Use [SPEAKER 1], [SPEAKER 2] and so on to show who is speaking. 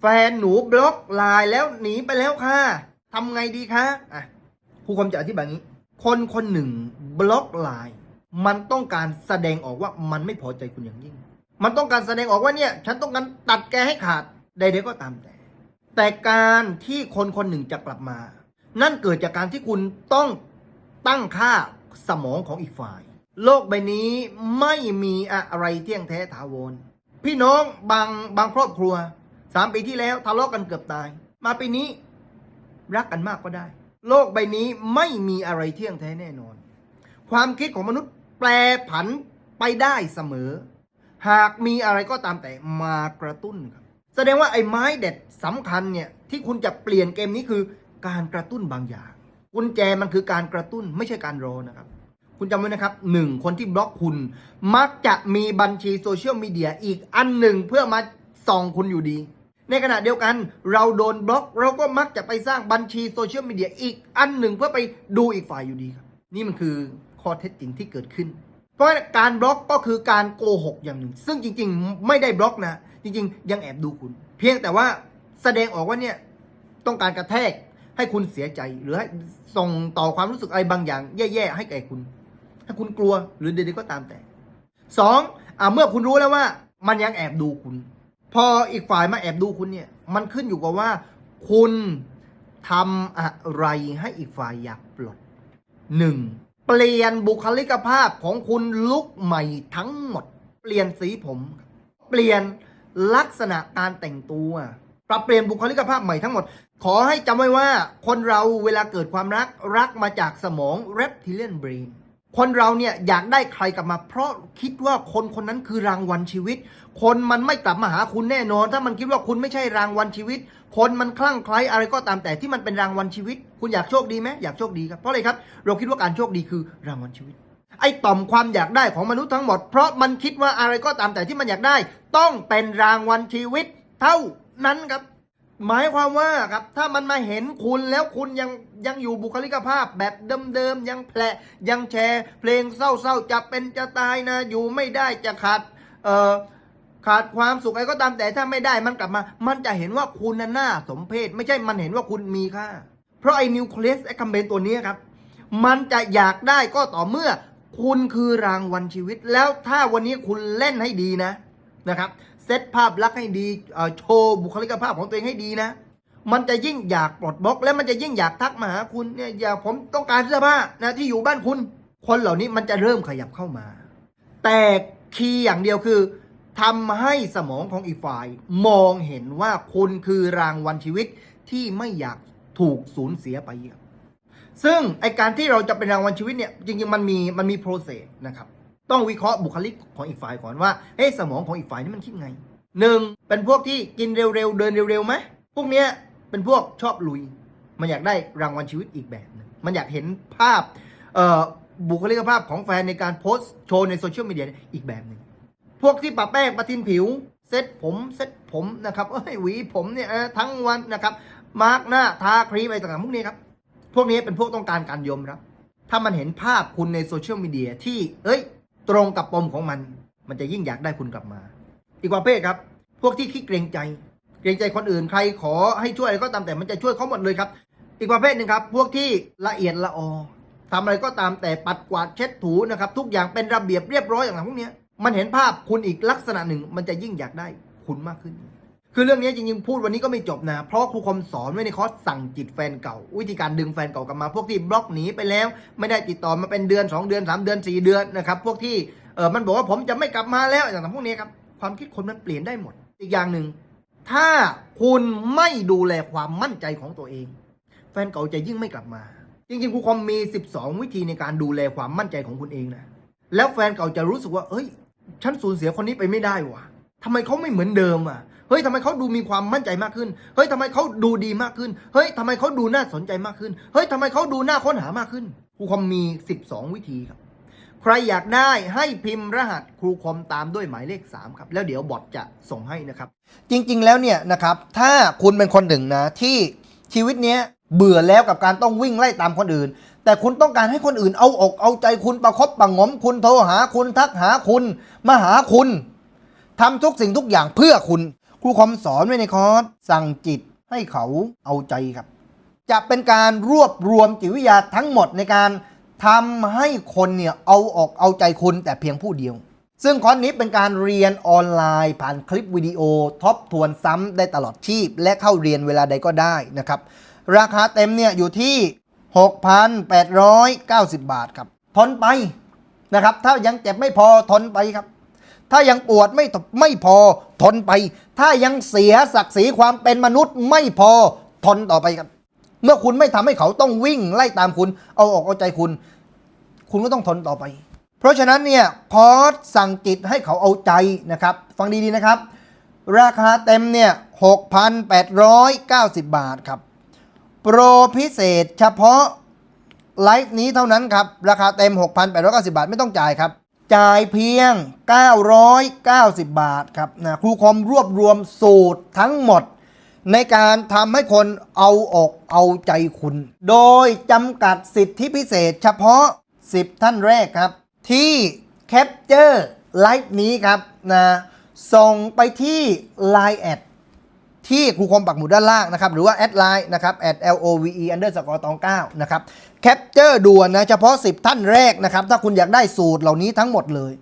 [SPEAKER 1] แฟนหนูบล็อกไลน์แล้วหนีไปแล้วค่ะทำไงดีคะอะครูคมจะอธิบายงี้ คนคนหนึ่งบล็อกไลน์มันต้องการแสดงออกว่ามันไม่พอใจคุณอย่างยิ่ง มันต้องการแสดงออกว่าเนี่ย ฉันต้องการตัดแกให้ขาดใดๆก็ตามแต่ แต่การที่คนคนหนึ่งจะกลับมา นั่นเกิดจากการที่คุณต้องตั้งค่าสมองของอีกฝ่าย โลกใบนี้ไม่มีอะไรเที่ยงแท้ถาวรพี่น้องบางบางครอบครัว สามปีที่แล้วทะเลาะกันเกือบตาย มาปีนี้ รักกันมากก็ได้ โลกใบนี้ไม่มีอะไรเที่ยงแท้แน่นอน ความคิดของมนุษย์แปรผันไปได้เสมอ หากมีอะไรก็ตามแต่มากระตุ้นครับ แสดงว่าไอ้ไม้เด็ดสำคัญเนี่ยที่คุณจะเปลี่ยนเกมนี้คือการกระตุ้นบางอย่างกุญแจมันคือการกระตุ้นไม่ใช่การรอนะครับ คุณจำไว้นะครับหนึ่งคนที่บล็อกคุณ มักจะมีบัญชีโซเชียลมีเดียอีกอันหนึ่งเพื่อมาส่องคุณอยู่ดี ในขณะเดียวกันเราโดนบล็อก เราก็มักจะไปสร้างบัญชีโซเชียลมีเดียอีกอันหนึ่งเพื่อไปดูอีกฝ่ายอยู่ดีครับ นี่มันคือข้อเท็จจริงที่เกิดขึ้น เพราะการบล็อกก็คือการโกหกอย่างหนึ่ง ซึ่งจริง ๆ ไม่ได้บล็อกนะ จริง ๆ ยังแอบดูคุณ เพียงแต่ว่าแสดงออกว่าเนี่ยต้องการกระแทกให้คุณเสียใจหรือให้ส่งต่อความรู้สึกอะไรบางอย่าง แย่ๆให้แก่คุณให้คุณกลัวหรือใดๆก็ตามแต่สองอเมื่อคุณรู้แล้วว่า มันยังแอบดูคุณ พออีกฝ่ายมาแอบดูคุณเนี่ย มันขึ้นอยู่กับว่า คุณทำอะไรให้อีกฝ่ายอยากปลดหนึ่งเปลี่ยนบุคลิกภาพของคุณลุกใหม่ทั้งหมด เปลี่ยนสีผม เปลี่ยนลักษณะการแต่งตัวปรับเปลี่ยนบุคลิกภาพใหม่ทั้งหมด ขอให้จำไว้ว่าคนเราเวลาเกิดความรักรักมาจากสมอง reptilian brain คนเราเนี่ยอยากได้ใครกลับมา เพราะคิดว่าคนคนนั้นคือรางวัลชีวิต คนมันไม่กลับมาหาคุณแน่นอน ถ้ามันคิดว่าคุณไม่ใช่รางวัลชีวิต คนมันคลั่งไคล้อะไรก็ตามแต่ที่มันเป็นรางวัลชีวิต คุณอยากโชคดีไหมอยากโชคดีครับเพราะอะไรครับ เราคิดว่าการโชคดีคือรางวัลชีวิต ไอ้ต่อมความอยากได้ของมนุษย์ทั้งหมด เพราะมันคิดว่าอะไรก็ตามแต่ที่มันอยากได้ ต้องเป็นรางวัลชีวิต เท่านั้นครับ หมายความว่าครับถ้ามันมาเห็นคุณแล้วคุณยังยังอยู่บุคลิกภาพแบบเดิมๆยังแผลยังแชร์ เพลงเศร้าๆจะเป็นจะตายนะ อยู่ไม่ได้จะขาดเอ่อขาดความสุขอะไรก็ตามแต่ถ้าไม่ได้มันกลับมา มันจะเห็นว่าคุณน่ะน่าสมเพชไม่ใช่มันเห็นว่าคุณมีค่า เพราะไอ้นิวเคลียสไอ้คัมเบนตัวนี้ครับ มันจะอยากได้ก็ต่อเมื่อ คุณคือรางวัลชีวิต แล้วถ้าวันนี้คุณเล่นให้ดีนะนะครับ ซตภาพลักษณ์ให้ดีโชว์บุคลิกภาพของตัวเองให้ดีนะ มันจะยิ่งอยากปลดบล็อก และมันจะยิ่งอยากทักมาหาคุณเนี่ยอย่าผมต้องการเสื้อผ้านะที่อยู่บ้านคุณ คนเหล่านี้มันจะเริ่มขยับเข้ามา แต่คีย์อย่างเดียวคือทำให้สมองของอีกฝ่าย มองเห็นว่าคุณคือรางวัลชีวิตที่ไม่อยากถูกสูญเสียไปซึ่งไอการที่เราจะเป็นรางวัลชีวิตเนี่ยจริงๆมันมีมันมีโปรเซสนะครับ ต้องวิเคราะห์บุคลิกของอีกฝ่ายก่อนว่าเฮ้สมองของอีกฝ่ายนี่มันคิดไงหนึ่งเป็นพวกที่กินเร็วๆเดินเร็วๆไหมพวกเนี้ยเป็นพวกชอบลุย มันอยากได้รางวัลชีวิตอีกแบบหนึงมันอยากเห็นภาพบุคลิกภาพของแฟนในการโพสต์โชว์ในโซเชียลมีเดียอีกแบบหนึ่งพวกที่ปะแป้งปะทินผิว เซ็ตผมเซ็ตผมนะครับเอ้ยหวีผมเนี่ยทั้งวันนะครับมาร์กหน้าทาครีมอะไรต่างๆพวกนี้ครับพวกนี้เป็นพวกต้องการการยอมรับ ถ้ามันเห็นภาพคุณในโซเชียลมีเดียที่เอ้ย ตรงกับปมของมัน มันจะยิ่งอยากได้คุณกลับมา อีกประเภทครับ พวกที่ขี้เกรงใจ เกรงใจคนอื่นใครขอให้ช่วยอะไรก็ตามแต่มันจะช่วยเขาหมดเลยครับ อีกประเภทหนึ่งครับ พวกที่ละเอียดละออทำอะไรก็ตามแต่ปัดกวาดเช็ดถูนะครับ ทุกอย่างเป็นระเบียบเรียบร้อยอย่างพวกนี้มันเห็นภาพคุณอีกลักษณะหนึ่ง มันจะยิ่งอยากได้คุณมากขึ้น คือเรื่องนี้จริงๆพูดวันนี้ก็ไม่จบนะ เพราะครูคมสอนไว้ในคอร์สสั่งจิตแฟนเก่า วิธีการดึงแฟนเก่ากลับมา พวกที่บล็อกหนีไปแล้ว ไม่ได้ติดต่อมาเป็นเดือน 2 เดือน 3 เดือน 4 เดือนนะครับพวกที่เออมันบอกว่าผมจะไม่กลับมาแล้วอย่างพวกนี้ครับความคิดคนมันเปลี่ยนได้หมด อีกอย่างหนึ่งถ้าคุณไม่ดูแลความมั่นใจของตัวเอง แฟนเก่าจะยิ่งไม่กลับมา จริงๆครูคอมมี 12 วิธีในการดูแลความมั่นใจของคุณเองนะแล้วแฟนเก่าจะรู้สึกว่า เอ้ย ฉันสูญเสียคนนี้ไปไม่ได้วะทำไมเขาไม่เหมือนเดิมอะ เฮ้ยทำไมเขาดูมีความมั่นใจมากขึ้น เฮ้ยทำไมเขาดูดีมากขึ้น เฮ้ยทำไมเขาดูน่าสนใจมากขึ้น เฮ้ยทำไมเขาดูน่าค้นหามากขึ้น ครูคอมมี 12 วิธีครับ ใครอยากได้ให้พิมพ์รหัสครูคอมตามด้วยหมายเลข 3 ครับ แล้วเดี๋ยวบอทจะส่งให้นะครับ จริง ๆ แล้วเนี่ยนะครับ ถ้าคุณเป็นคนหนึ่งนะที่ชีวิตเนี้ยเบื่อแล้วกับการต้องวิ่งไล่ตามคนอื่น แต่คุณต้องการให้คนอื่นเอาอกเอาใจคุณประคบประงมคุณโทรหาคุณทักหาคุณมาหาคุณทำทุกสิ่งทุกอย่างเพื่อคุณ ครูคอมสอนไว้ในคอร์สสั่งจิตให้เขาเอาใจครับ จะเป็นการรวบรวมจิตวิทยาทั้งหมดในการทำให้คนเนี่ยเอาออกเอาใจคุณแต่เพียงผู้เดียว ซึ่งคอร์สนี้เป็นการเรียนออนไลน์ ผ่านคลิปวิดีโอทบทวนซ้ำได้ตลอดชีพ และเข้าเรียนเวลาใดก็ได้นะครับ ราคาเต็มเนี่ยอยู่ที่ 6,890 บาทครับ ทนไปนะครับ ถ้ายังเจ็บไม่พอทนไปครับ ถ้ายังปวดไม่ไม่พอทนไป ถ้ายังเสียศักดิ์ศรีความเป็นมนุษย์ไม่พอทนต่อไปครับ เมื่อคุณไม่ทำให้เขาต้องวิ่งไล่ตามคุณ เอาออกเอาใจคุณ คุณก็ต้องทนต่อไป เพราะฉะนั้นเนี่ยคอร์สสั่งจิตให้เขาเอาใจนะครับ ฟังดีๆนะครับ ราคาเต็มเนี่ย6,890 บาทครับ โปรพิเศษเฉพาะไลฟ์นี้เท่านั้นครับ ราคาเต็ม 6,890 บาทไม่ต้องจ่ายครับ จ่ายเพียง 990 บาทครับนะครูคอมรวบรวมสูตรทั้งหมด ในการทำให้คนเอาอกเอาใจคุณ โดยจำกัดสิทธิพิเศษเฉพาะ 10 ท่านแรกครับ ที่แคปเจอร์ไลฟ์นี้ครับนะส่งไปที่ Line แอด ที่ครูคอมปักหมุดด้านล่างนะครับ หรือว่าแอดไลน์นะครับ at l o v e underscore ตอง9นะครับ แคปเจอร์ด่วนนะ เฉพาะ 10 ท่านแรกนะครับ ถ้าคุณอยากได้สูตรเหล่านี้ทั้งหมดเลย